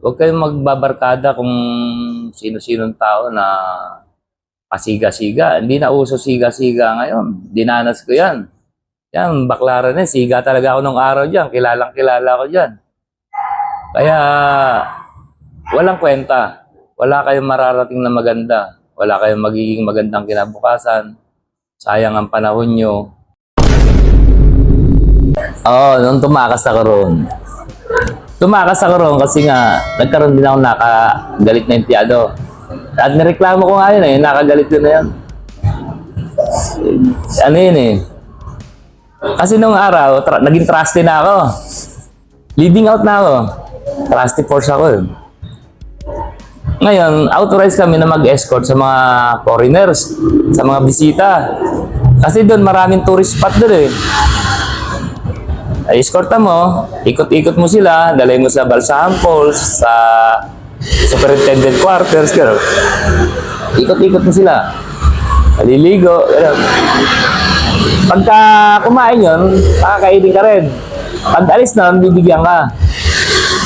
Huwag kayong magbabarkada kung sino-sinong tao na pasiga-siga. Hindi na uso siga-siga ngayon. Dinanas ko yan. Yan, baklaran na. Siga talaga ako nung araw dyan. Kilalang kilala ko dyan. Kaya, walang kwenta. Wala kayong mararating na maganda. Wala kayong magiging magandang kinabukasan. Sayang ang panahon nyo. Oo, nung tumakas ako roon. Tumakas ako roon kasi nga, nagkaroon din ako nakagalit na empleyado. At nireklamo ko nga yun eh, nakagalit yun na yun. Ano yun eh. Kasi nung araw, tra- naging trusty na ako. Leading out na ako. Trusty force ako eh. Ngayon, authorized kami na mag-escort sa mga foreigners, sa mga bisita. Kasi doon maraming tourist spot doon eh. Ay, escorta mo, ikot-ikot mo sila, dalay mo sa Balsam Falls, sa superintendent quarters, gano'n. Ikot-ikot mo sila. Maliligo, gano'n. Pagka kumain yun, makakainin ka rin. Pag alis na, bibigyan ka.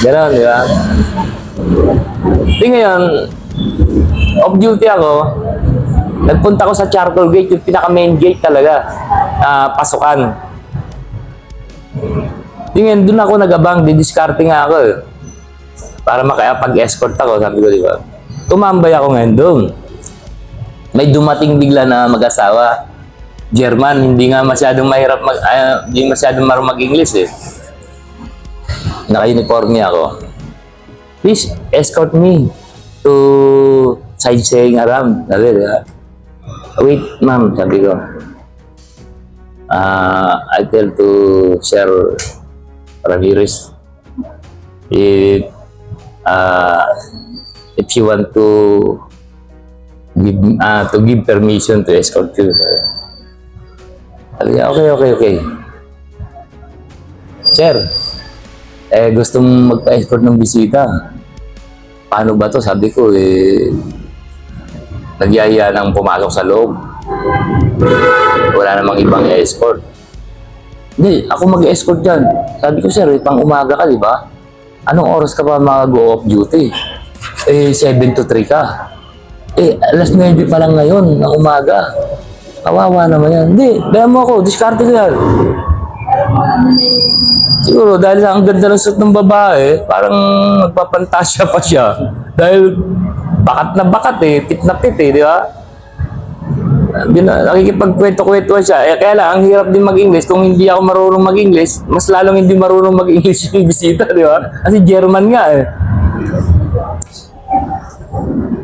Gano'n, di ba? Di ngayon, off duty ako, nagpunta ko sa charcoal gate, yung pinaka main gate talaga, na pasukan. Di ngayon, doon ako nagabang, didiskarte nga ako eh. Para makapag-escort ako, sabi ko, di ba? Tumambay ako ngayon doon. May dumating bigla na mag-asawa. German, hindi nga masyadong mahirap mag, ah, hindi masyadong marunong mag-English eh. Naka-uniforme ako. Please, escort me to sightseeing around. Sabi? Wait, ma'am, sabi ko. Ah, I tell to Sir Ramirez if uh, if you want to give uh, to give permission to escort you. Sabi okay, okay, okay. Sir, eh gusto mong magpa-escort ng bisita. Paano ba to? Sabi ko, eh, nagyaya ng pumasok sa loob. Wala namang ibang escort. Hindi, ako mag-escort dyan. Sabi ko, sir, eh, pang umaga ka, di ba? Anong oras ka pa mag-go off duty? Eh, 7 to 3 ka. Eh, alas 9 pa lang ngayon, ng umaga. Kawawa naman yan. Hindi, dahil mo ako, diskarte ko yan. Siguro, dahil sa ang ganda ng suit ng babae, parang nagpapantasya pa siya. Dahil bakat na bakat eh, tit na tit eh, di ba? Nakikipagkwento-kwento siya. Eh, kaya lang, ang hirap din mag-English. Kung hindi ako marunong mag-English, mas lalong hindi marunong mag-English yung bisita, di ba? Kasi German nga eh.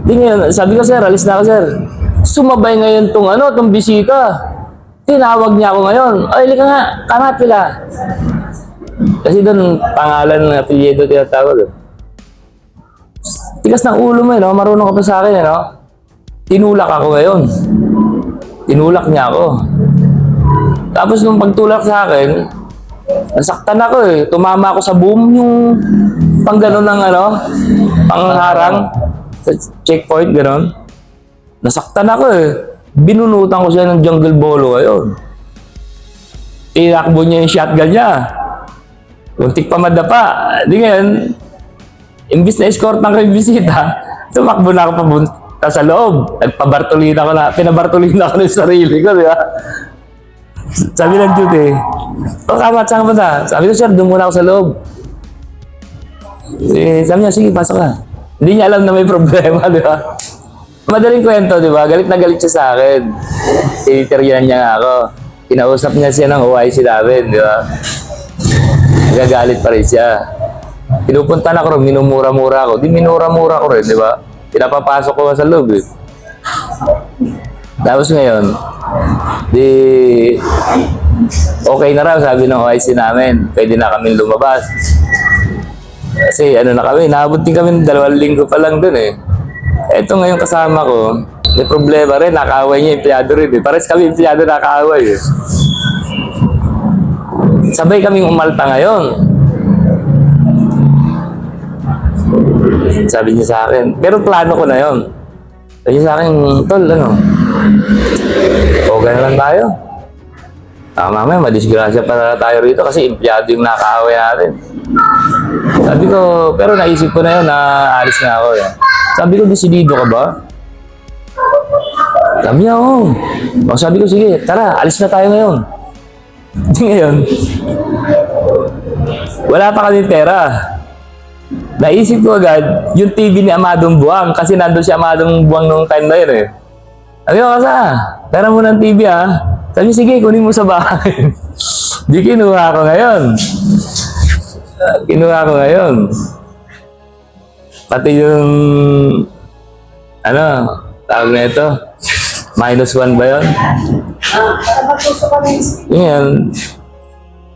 Di ngayon, sabi ko, sir, alis na ako, sir. Sumabay ngayon tong ano, tong bisita. Tinawag niya ako ngayon. Ay, lika nga, kangat pila. Kasi doon, pangalan ng apelyido tinatawag. eh. Tigas ng ulo mo, eh, no? marunong ka pa sa akin, eh, no? Tinulak ako ngayon. Tinulak niya ako. Tapos nung pagtulak sa akin, nasaktan ako eh. Tumama ako sa boom yung pang gano'n ng ano, pangharang sa checkpoint, gano'n. Nasaktan ako eh. Binunutan ko siya ng jungle bolo ngayon. Tinakbo niya yung shotgun niya. Kuntik pa madapa. Di ngayon, imbis na escort ng kay bisita, tumakbo na ako papunta sa loob. Nagpabartolina ko na, pinabartolina ko na yung sarili ko, di ba? Sabi ng duty, o kamat, saan ka punta? Sabi ko, sir, doon muna ako sa loob. Eh, sabi niya, sige, pasok ka. Hindi niya alam na may problema, di ba? Madaling kwento, di ba? Galit na galit siya sa akin. Tinitiryan niya nga ako. Kinausap niya siya ng OIC namin, di ba? Nagagalit pa rin siya. Pinupunta na ko rin, minumura-mura ako. Di minura-mura ko rin, di ba? Pinapapasok ko sa loob eh. Tapos ngayon, di okay na raw sabi ng OIC namin. Pwede na kami lumabas. Kasi ano na kami, naabot din kami ng dalawang linggo pa lang dun eh. Eto ngayon kasama ko, may problema rin, nakaaway niya, empleyado rin eh. Pares kami empleyado nakaaway eh. Sabay kaming umalta ngayon. Sabi niya sa akin, pero plano ko na yon. Sabi niya sa akin, tol, ano, okay na lang tayo. Ah, mamaya, madisgrasya pa tayo rito kasi empleyado yung nakaaway natin. Sabi ko, pero naisip ko na yun na alis na ako. Eh. Sabi ko, desidido ka ba? Sabi niya, oo. Oh. Sabi ko, sige, tara, alis na tayo ngayon. Di ngayon, wala pa kami pera. Naisip ko agad, yung TV ni Amadong Buwang, kasi nandun si Amadong Buwang nung time na yun eh. Sabi ko, kasa, pera mo ng TV ah. Sabi, sige, kunin mo sa bahay. Di kinuha ko ngayon. Ah, Kinuha ko ngayon. Pati yung, ano, tawag na ito, minus one ba yun? Yan.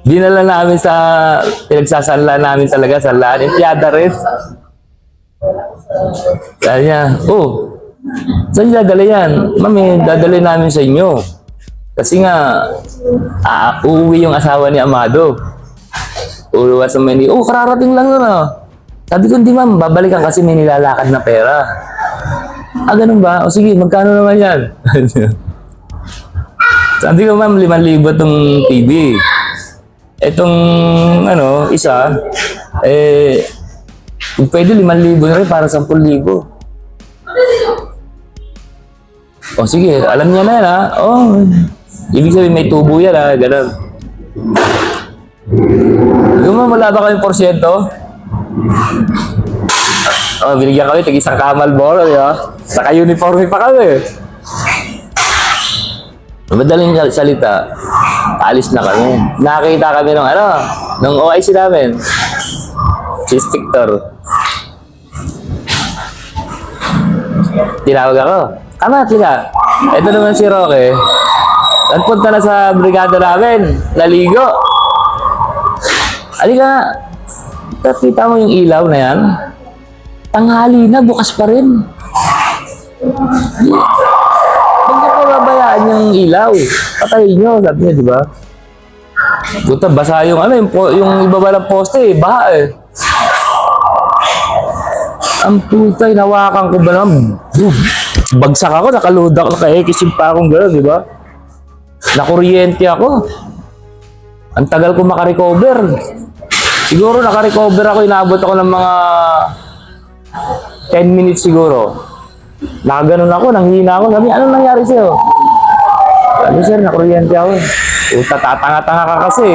Dinala namin sa, pinagsasanla namin talaga sa lahat. Empleyada rin. Sabi niya, oh, saan niyo dadala yan? Mami, dadala namin sa inyo. Kasi nga, ah, uuwi yung asawa ni Amado. Uuwi sa Manila. Oh, kararating lang nun ah. Sabi ko, hindi ma'am, babalikan kasi may nilalakad na pera. Ah, ganun ba? O sige, magkano naman yan? Sabi ko, ma'am, 5,000 tong TV. Etong, ano, isa, eh, pwede 5,000 na rin para 10,000. O sige, alam niya na yan, ha? Oh, ibig sabihin may tubo yan, ha? Ganun. Yung ba kayong porsyento? Oh, binigyan kami, tig isang kamal boro, di ba? Saka uniforme pa kami. Madaling sal- salita, alis na kami. Nakita kami ng ano, ng OIC namin. Si Victor. Tinawag ako. Tama, tika. Ito naman si Roque. Nagpunta na sa brigada namin. Naligo. Halika. Kita mo yung ilaw na yan? Tanghali na, bukas pa rin. Pababayaan yung ilaw. Patayin niyo, sabi niya, di ba? Puta, basa yung ano, yung, po, yung ibaba ng poste eh, baha eh. Ang puta, hinawakan ko ba naman? Boom. Bagsak ako, nakaludak, nakaekisim pa akong gano'n, di ba? Nakuryente ako. Ang tagal ko makarecover. Siguro nakarecover ako, inabot ako ng mga 10 minutes siguro. Nakaganon ako, nanghina ako. Sabi, anong nangyari sa'yo? Sabi, sir, nakuryente ako. Puta, tatanga-tanga ka kasi.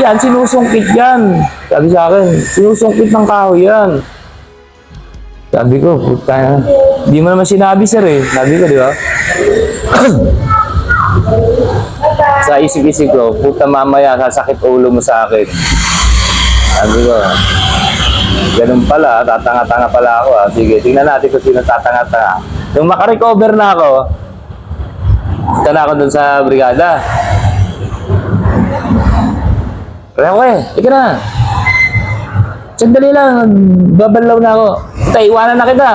Yan, sinusungkit yan. Sabi sa akin, sinusungkit ng kahoy yan. Sabi ko, puta, di mo naman sinabi, sir eh. Sabi ko, di ba? sa isip-isip ko, puta mamaya, sasakit ulo mo sa akin. Sabi ko, ganun pala, tatanga-tanga pala ako ah. Sige, tingnan natin kung sino tatanga-tanga. Nung makarecover na ako, na ako dun sa brigada. Kaya ko eh, na. Sandali lang, babalaw na ako. Puta, iwanan na kita.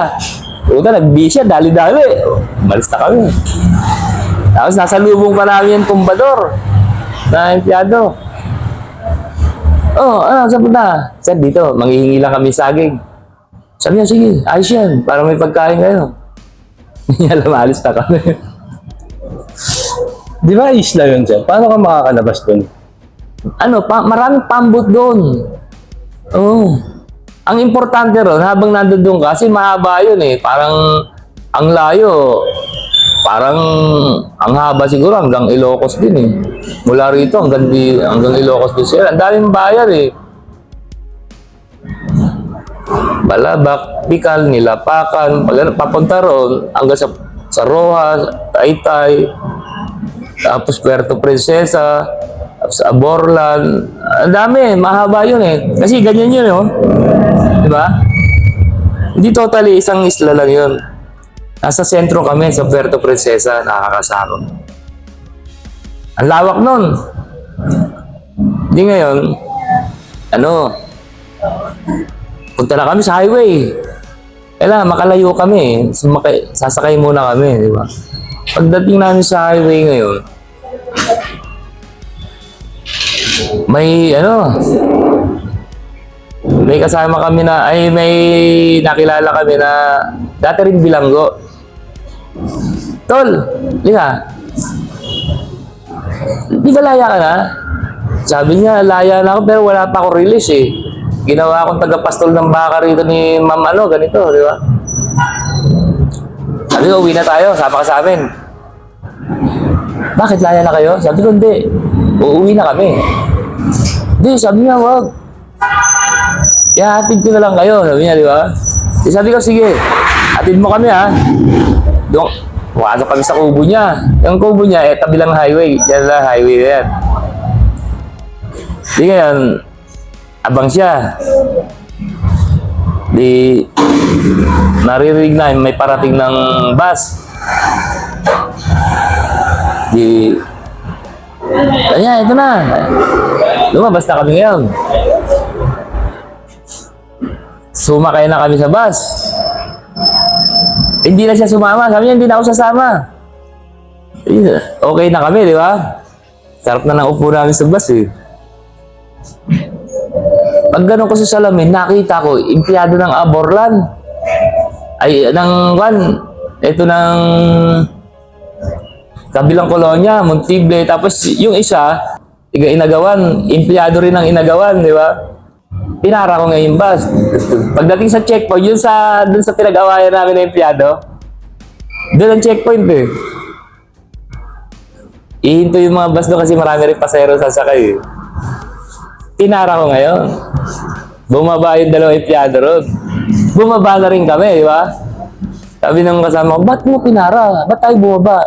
Puta, nagbisya, dali-dali. Malis na kami. Tapos nasa lubong pa namin yung kumbador na empleyado. Oh, ano, saan punta? Sir, dito, manghihingi lang kami saging. Sabi niya, sige, ayos yan, para may pagkain kayo. Hindi alam, alis na kami. Di ba isla yun, sir? Paano ka makakalabas dun? ano, pa, maraming pambot doon. Oo. Ang importante ron, habang nandun doon ka, kasi mahaba yun eh. Parang, ang layo, parang, ang haba siguro hanggang Ilocos din eh. Mula rito hanggang, di, hanggang Ilocos din sila. Ang daming bayan eh. Balabak, Pikal, Nilapakan, papunta ron, hanggang sa, sa Rojas, Taytay, tapos Puerto Princesa, tapos Aborlan. Ang dami, mahaba yun eh. Kasi ganyan yun, oh. Di ba? Hindi totally isang isla lang yun. Nasa sentro kami sa Puerto Princesa, nakakasama. Ang lawak nun. Hindi ngayon, ano, punta na kami sa highway. Kailangan makalayo kami. Sasakay muna kami, di ba? Pagdating namin sa highway ngayon, may ano, may kasama kami na, ay may nakilala kami na dati rin bilanggo. Tol, liha. Di ba laya ka na? Sabi niya, laya na ako pero wala pa ako release eh. Ginawa akong tagapastol ng baka rito ni ma'am ano, ganito, di ba? Sabi ko, uwi na tayo, sama ka sa amin. Bakit laya na kayo? Sabi ko, hindi. Uuwi na kami. Hindi, sabi niya, wag. Ihahatid ko na lang kayo, sabi niya, di ba? Di sabi ko, sige, hatid mo kami ha. Doon, pumasok kami sa kubo niya. Yung kubo niya, eh, tabi lang highway. Yan lang, highway yan. Di ngayon, abang siya. Di, naririnig na may parating ng bus. Di, kanya, ito na. Lumabas na kami ngayon. Sumakay na kami sa bus. Hindi na siya sumama. Sabi niya, hindi na ako sasama. Okay na kami, di ba? Sarap na ng upo namin sa bus eh. Pag ganun ko sa salamin, nakita ko, empleyado ng Aborlan. Ay, ng, kan, ito ng kabilang kolonya, Montible. Tapos yung isa, tiga inagawan, empleyado rin ng inagawan, di ba? Pinara ko ngayon bus. Pagdating sa checkpoint, yun sa, dun sa pinag-awayan namin ng empleyado, doon ang checkpoint eh. Ihinto yung mga bus doon kasi marami rin pasero sasakay eh. Pinara ko ngayon. Bumaba yung dalawang empleyado ron. Bumaba na rin kami, di ba? Sabi ng kasama ko, ba't mo pinara? Ba't tayo bumaba?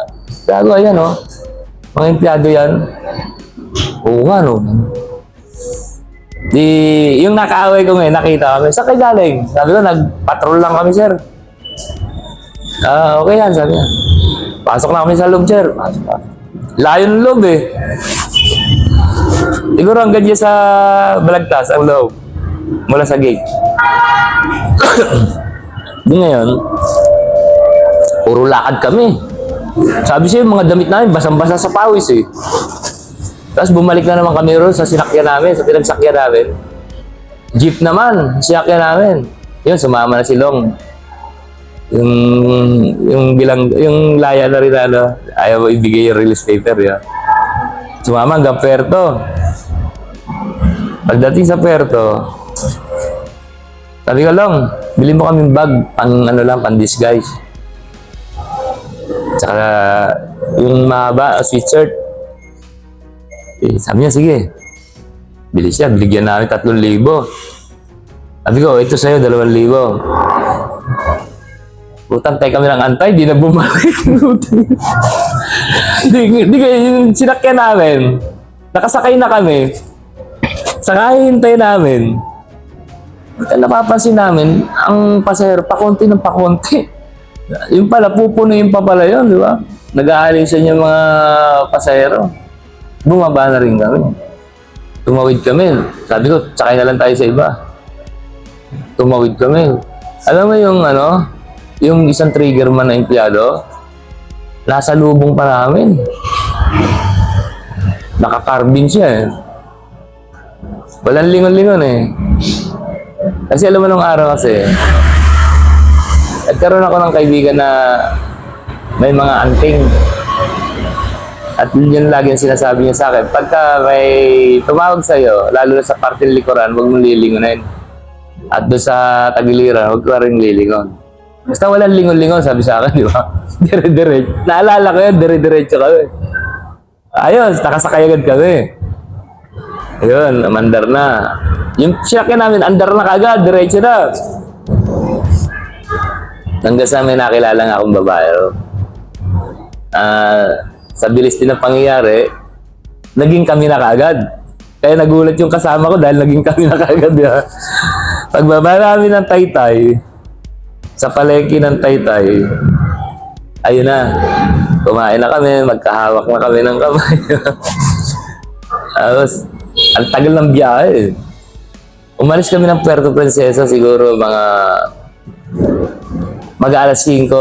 Gago, ayan oh. Mga empleyado yan. Oo nga no. Di, yung nakaaway ko ngayon, nakita kami. Saan kayo galing? Sabi ko, nag-patrol lang kami, sir. Ah, okay yan, sabi niya. Pasok na kami sa loob, sir. Pasok na. Layo ng loob eh. Siguro hanggang dyan sa balagtas, ang loob. Mula sa gate. Di ngayon, puro lakad kami. Sabi siya, mga damit namin, basang-basa sa pawis eh. Tapos bumalik na naman kami roon sa sinakyan namin, sa pinagsakyan namin. Jeep naman, sinakyan namin. Yun, sumama na si Long. Yung, yung bilang, yung laya na rin ano, ayaw ibigay yung release paper, ya. Sumama hanggang Puerto. Pagdating sa Puerto, sabi ko lang, bili mo kaming bag, pang ano lang, pang disguise. Tsaka yung mahaba, sweatshirt. Eh, sabi niya, sige. Bili siya, binigyan namin 3,000. Sabi ko, ito sa'yo, 2,000. Utang tayo kami ng antay, di na bumalik. di, di yung sinakyan namin, nakasakay na kami. Sakay hintay namin. Kaya napapansin namin, ang pasahero, pakunti ng pakunti. Yung pala, pupunuin pa pala yun, di ba? Nag-aalisan yung mga pasahero. Bumaba na rin kami. Tumawid kami. Sabi ko, sakay na lang tayo sa iba. Tumawid kami. Alam mo yung ano, yung isang trigger man na empleyado, nasa lubong pa namin. Nakakarbin siya eh. Walang lingon-lingon eh. Kasi alam mo nung araw kasi, nagkaroon ako ng kaibigan na may mga anting. At yun lagi ang sinasabi niya sa akin, pagka may tumawag sa'yo, lalo na sa parting likuran, huwag mong lilingonin. At doon sa tagiliran, huwag ka rin lilingon. Basta walang lingon-lingon, sabi sa akin, di ba? Dire-diretso. Naalala ko yun, dire-diretso kami. Ayos, nakasakay agad kami. Ayun, mandar na. Yung sinakyan namin, andar na kagad, diretso na. Hanggang sa may nakilala nga akong babae. Ah, sa bilis din ng pangyayari, naging kami na kaagad. Kaya nagulat yung kasama ko dahil naging kami na kaagad. di ba? Pagbaba namin ng taytay, sa palengke ng taytay, ayun na. Kumain na kami, magkahawak na kami ng kamay. Tapos, ang tagal ng biyahe. Umalis kami ng Puerto Princesa siguro mga mag alas 5.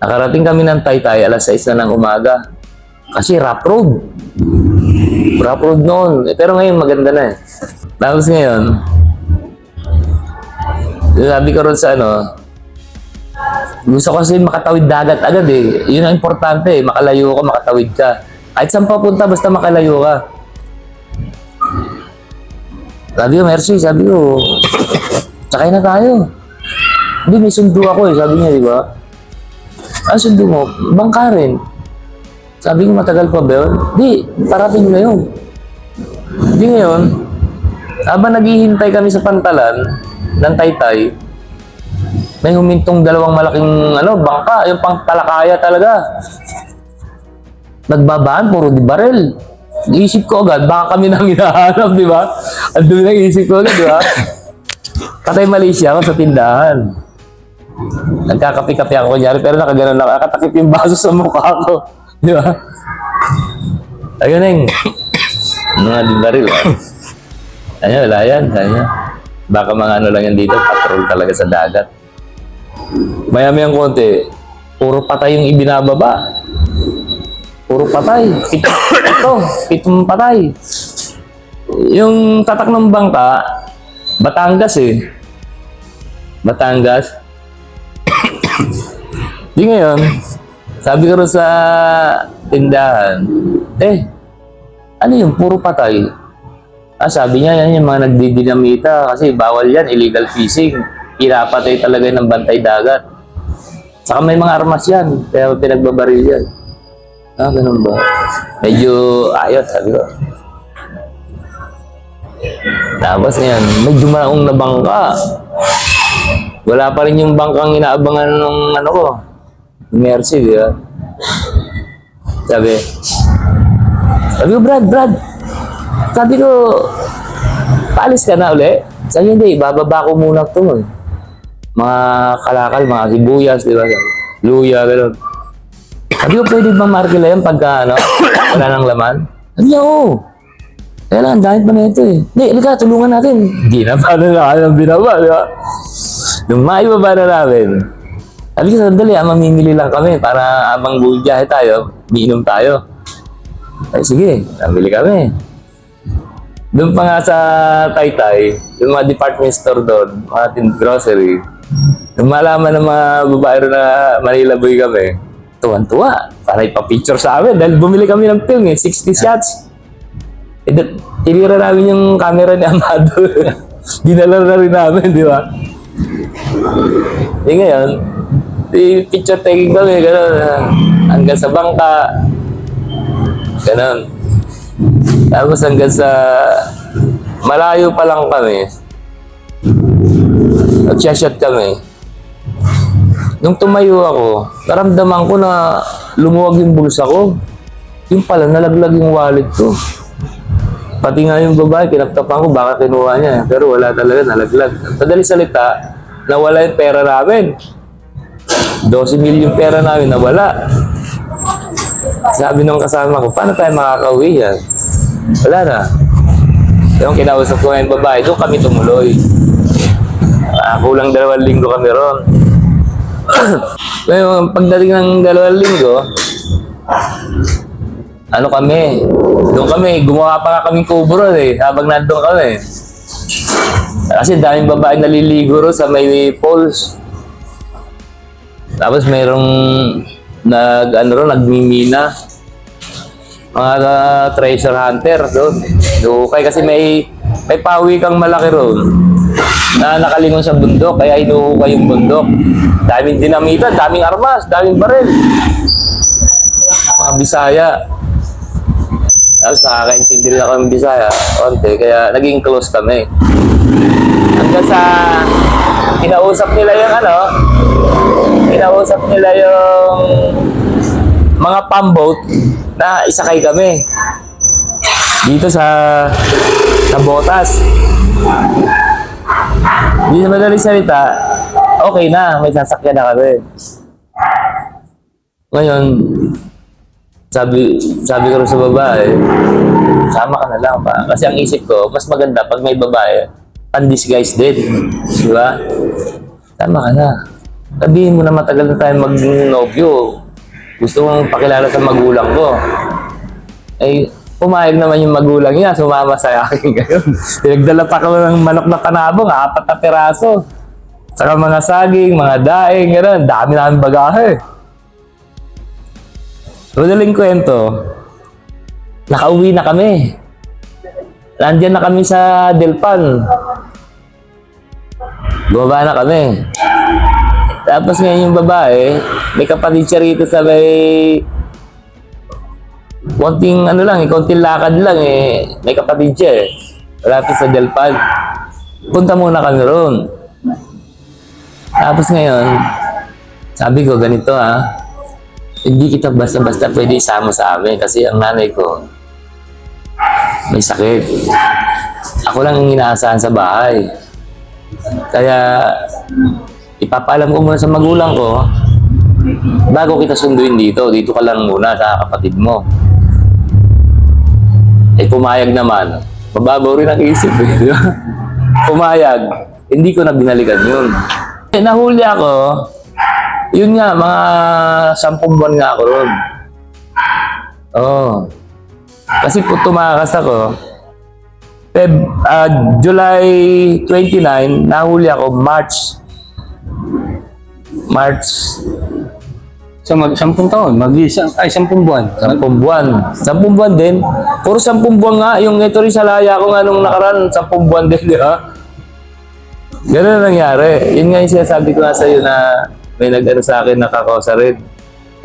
Nakarating kami ng Taytay alas 6 na ng umaga. Kasi rough road. Rough road noon. Eh, pero ngayon maganda na eh. Tapos ngayon, sabi ko ron sa ano, gusto ko kasi makatawid dagat agad eh. Yun ang importante eh. Makalayo ka, makatawid ka. Kahit saan papunta, basta makalayo ka. Sabi ko, Mercy, sabi ko, sakay na tayo. Hindi, may sundo ako eh, sabi niya, di ba? Ano sundo mo? Bangka rin. Sabi ko, matagal pa ba yun? Di, parating na yun. Di ngayon, habang naghihintay kami sa pantalan ng taytay, may humintong dalawang malaking ano, bangka, yung pang talaga. Nagbabaan, puro di barel. Isip ko agad, baka kami nang hinahanap, di ba? Andun na isip ko di ba? Katay Malaysia ako sa tindahan. Nagkakapi-kapi ako kunyari, pero nakaganon na, nakatakip yung baso sa mukha ko. Di ba? Ayun Neng. Mga di baril, ah. Ayun, wala yan. Ayun. Baka mga ano lang yan dito, patrol talaga sa dagat. Maya-mayang konti, puro patay yung ibinababa. Puro patay. Pitong, ito, pitong patay. Yung tatak ng bangka, Batangas eh. Batangas. Di ngayon, sabi ko sa tindahan, eh, ano yung puro patay? Ah, sabi niya, yan yung mga nagdidinamita kasi bawal yan, illegal fishing. Pinapatay talaga ng bantay dagat. Saka may mga armas yan, kaya pinagbabaril yan. Ah, ganun ba? Medyo ayos, sabi ko. Tapos ngayon, medyo maong na bangka. Wala pa rin yung bangkang inaabangan ng ano ko. Mercy, di ba? Sabi, sabi ko, Brad, Brad, sabi ko, paalis ka na uli? Sabi hindi, bababa ko muna ito. Eh. Mga kalakal, mga sibuyas, di ba? Luya, gano'n. Sabi ko, pwede ba markila yan pagka ano, wala nang laman? Niya, oo. Kaya lang, ang dami pa na ito eh. Hindi, halika, tulungan natin. Hindi na, paano na kaya binaba, di ba? Nung maibaba na namin, sabi ko, sandali, ah, mamimili lang kami para abang buwiyahe tayo, miinom tayo. Ay, sige, nabili kami. Doon pa nga sa Taytay, yung mga department store doon, mga grocery, nung malaman ng mga babae ron na Manila boy kami, tuwan-tuwa. Para ipapicture sa amin dahil bumili kami ng film eh, 60 shots. Eh, tinira namin yung camera ni Amado. Dinala na rin namin, di ba? Eh ngayon, di picture taking kami, gano'n. ah, hanggang sa bangka. Gano'n. Tapos hanggang sa malayo pa lang kami. Nag-shot kami. Nung tumayo ako, naramdaman ko na lumuwag yung bulsa ko. Yung pala, nalaglag yung wallet ko. Pati nga yung babae, kinaptapan ko, baka kinuha niya. Pero wala talaga, nalaglag. Madali salita, nawala yung pera namin. 12 mil yung pera namin, nawala. Sabi nung kasama ko, paano tayo makakauwi yan? Wala na. Yung kinausap ko yung babae, doon kami tumuloy. Ah, kulang dalawang linggo kami ron. Ngayon, pagdating ng dalawang linggo, ano kami, doon kami, gumawa pa nga kaming kubro eh, habang nandun kami. Kasi daming babae naliligo ro sa may falls. Tapos mayroong nag, ano ro, nagmimina. Mga uh, treasure hunter doon. Dukay kasi may may pawi kang malaki ron na nakalingon sa bundok, kaya inuhukay yung bundok. Daming dinamita, daming armas, daming baril. Mga Bisaya. Tapos nakakaintindi rin ako ng Bisaya, konti, kaya naging close kami. Hanggang sa kinausap nila yung ano, kinausap nila yung mga pamboat na isakay kami dito sa sa botas. Hindi sa madaling salita, okay na, may sasakyan na kami. Ngayon, sabi sabi ko rin sa babae, sama ka na lang pa. Kasi ang isip ko, mas maganda pag may babae, undisguised din. Di ba? Tama ka na. Sabihin mo na matagal na tayo mag-nobyo. Gusto mong pakilala sa magulang ko. Eh, pumayag naman yung magulang niya, sumama sa akin ngayon. Pinagdala pa kami ng manok na kanabong, apat na peraso. Saka mga saging, mga daing, gano'n. Dami namin bagahe. Madaling kwento, nakauwi na kami. nandyan na kami sa Delpan. Bumaba na kami. Tapos ngayon yung babae, may kapatid siya rito sa may... Konting ano lang, eh, konting lakad lang eh. May kapatid siya eh. Malapit sa Delpan. Punta muna kami roon. Tapos ngayon, sabi ko ganito ah, hindi kita basta-basta pwede isama sa amin kasi ang nanay ko may sakit. Ako lang ang inaasahan sa bahay. Kaya ipapaalam ko muna sa magulang ko bago kita sunduin dito. Dito ka lang muna sa kapatid mo. Pumayag naman. Mababaw rin ang isip eh. di pumayag. Hindi ko na binalikan yun. Eh, nahuli ako. Yun nga, mga sampung buwan nga ako ron. Oo. Oh. Kasi po tumakas ako. Feb, ah, July 29, nahuli ako March. March So, mag sampung taon, mag isang, ay, sampung buwan. Sampung buwan. Sampung buwan din. Puro sampung buwan nga. Yung ito rin sa laya ko nga nung nakaraan, sampung buwan din, di ba? Ganun ang nangyari. Yun nga yung sinasabi ko nga sa'yo na may nag-ano sa akin nakakosa rin.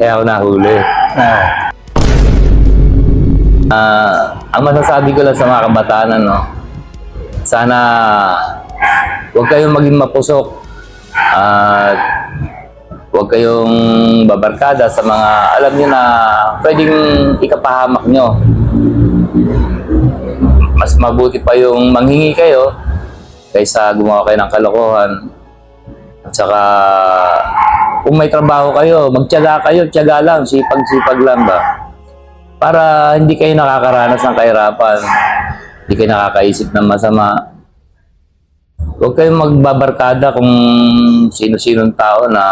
Kaya ako nahuli. Ah. Ah, ang masasabi ko lang sa mga kabataan, ano, sana huwag kayong maging mapusok at huwag kayong babarkada sa mga alam niyo na pwedeng ikapahamak nyo. Mas mabuti pa yung manghingi kayo kaysa gumawa kayo ng kalokohan. At saka, kung may trabaho kayo, magtiyaga kayo, tiyaga lang, sipag-sipag lang ba? para hindi kayo nakakaranas ng kahirapan, hindi kayo nakakaisip ng masama. Huwag kayong magbabarkada kung sino-sinong tao na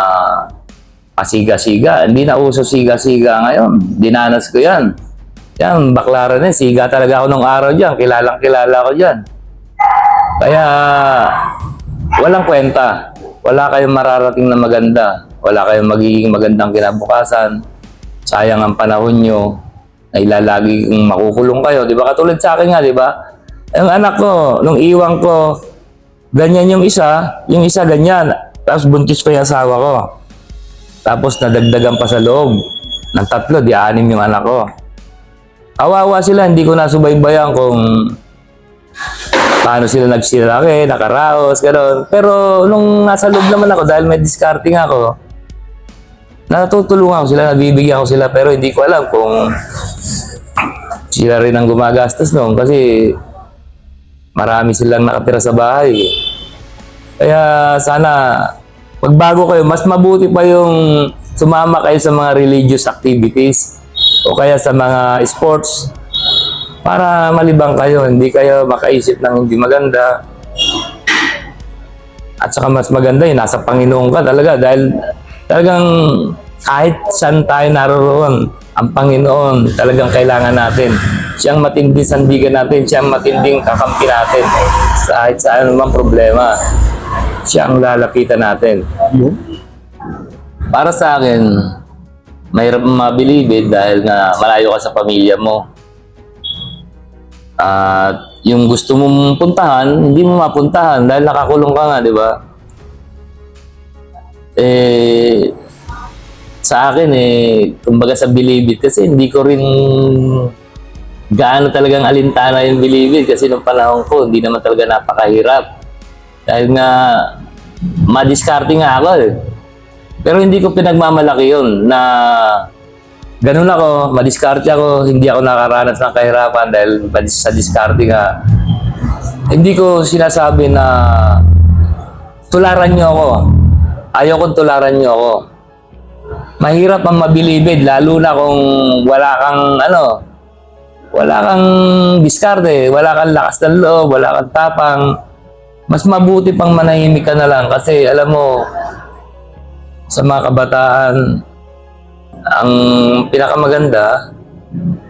pasiga-siga. Hindi na uso siga-siga ngayon. Dinanas ko yan. Yan, baklaran yan. Siga talaga ako nung araw dyan. Kilalang kilala ko dyan. Kaya, walang kwenta. Wala kayong mararating na maganda. Wala kayong magiging magandang kinabukasan. Sayang ang panahon nyo na ilalagi kong makukulong kayo. Di ba? Katulad sa akin nga, di ba? Yung anak ko, nung iwang ko, ganyan yung isa, yung isa ganyan. Tapos buntis pa yung asawa ko. Tapos nadagdagan pa sa loob ng tatlo, di anim yung anak ko. Kawawa sila, hindi ko nasubaybayan kung paano sila nagsilaki, nakaraos, gano'n. Pero nung nasa loob naman ako, dahil may discarding ako, natutulungan ko sila, nabibigyan ko sila, pero hindi ko alam kung sila rin ang gumagastos noon kasi marami silang nakatira sa bahay. Kaya sana magbago kayo, mas mabuti pa yung sumama kayo sa mga religious activities o kaya sa mga sports para malibang kayo, hindi kayo makaisip ng hindi maganda. At saka mas maganda yun, nasa Panginoon ka talaga dahil talagang kahit saan tayo naroon, ang Panginoon talagang kailangan natin. Siyang matinding sandigan natin, siyang matinding kakampi natin. Kahit saan naman problema, siyang lalapitan natin. Para sa akin, mahirap mabilibid dahil nga malayo ka sa pamilya mo. At yung gusto mong puntahan, hindi mo mapuntahan dahil nakakulong ka nga, di ba? Eh, sa akin eh, kumbaga sa bilibid kasi hindi ko rin gaano talagang alintana yung bilibid kasi nung panahon ko, hindi naman talaga napakahirap. Dahil nga, madiskarte nga ako eh. Pero hindi ko pinagmamalaki yun na ganun ako, madiskarte ako, hindi ako nakaranas ng kahirapan dahil sa diskarte nga. Hindi ko sinasabi na tularan niyo ako. Ayaw kong tularan niyo ako. Mahirap ang mabilibid, lalo na kung wala kang ano, wala kang diskarte, wala kang lakas ng loob, wala kang tapang. Mas mabuti pang manahimik ka na lang kasi alam mo, sa mga kabataan, ang pinakamaganda,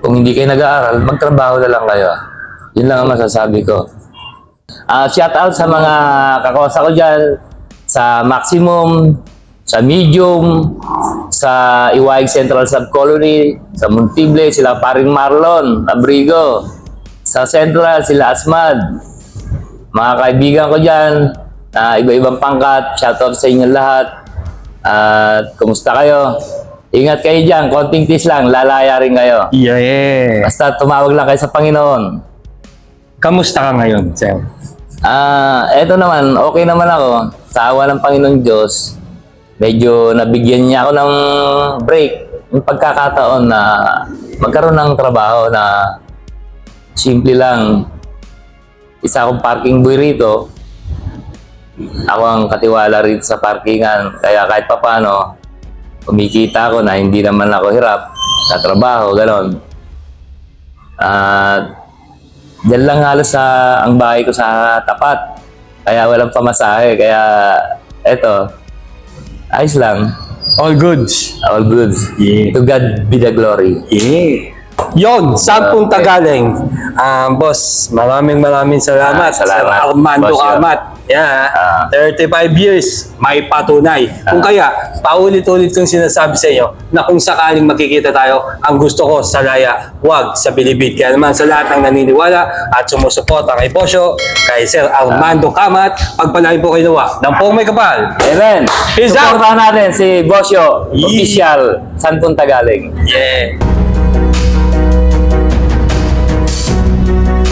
kung hindi kayo nag-aaral, magtrabaho na lang kayo. Yun lang ang masasabi ko. Ah, shout out sa mga kakosa ko dyan, sa Maximum, sa Medium, sa Iwaig Central Subcolony, sa Montible, sila paring Marlon, Abrigo, Sa Central, sila Asmad. Mga kaibigan ko dyan, na iba-ibang pangkat, shoutout sa inyo lahat. At kumusta kayo? Ingat kayo dyan, konting tis lang, lalaya rin kayo. Yeah. Basta tumawag lang kayo sa Panginoon. Kamusta ka ngayon, sir? Ah, eto naman, okay naman ako. Sa awa ng Panginoong Diyos, medyo nabigyan niya ako ng break, yung pagkakataon na magkaroon ng trabaho na simple lang. Isa akong parking boy rito. Ako ang katiwala rito sa parkingan. Kaya kahit papano, kumikita ako na hindi naman ako hirap sa trabaho, ganon. At Diyan lang halos sa ang bahay ko sa tapat. Kaya walang pamasahe. Kaya eto, ayos lang. All goods. All good. Yeah. To God be the glory. Yeah. Yon, sampung Okay. tagaling. Um, boss, maraming maraming salamat. Ah, salamat. Sa Armando Boss. Amat. Yeah, Ah. 35 years, may patunay. Kung kaya, paulit-ulit kong sinasabi sa inyo na kung sakaling makikita tayo, ang gusto ko sa laya, wag sa bilibid. Kaya naman sa lahat ng naniniwala at sumusuporta kay Bosyo, kay Sir Armando Kamat, pagpalain po kayo nawa ng pong may kapal. Amen. Peace out. Supportahan natin si Bosyo, official, San Punta Galing. Yeah.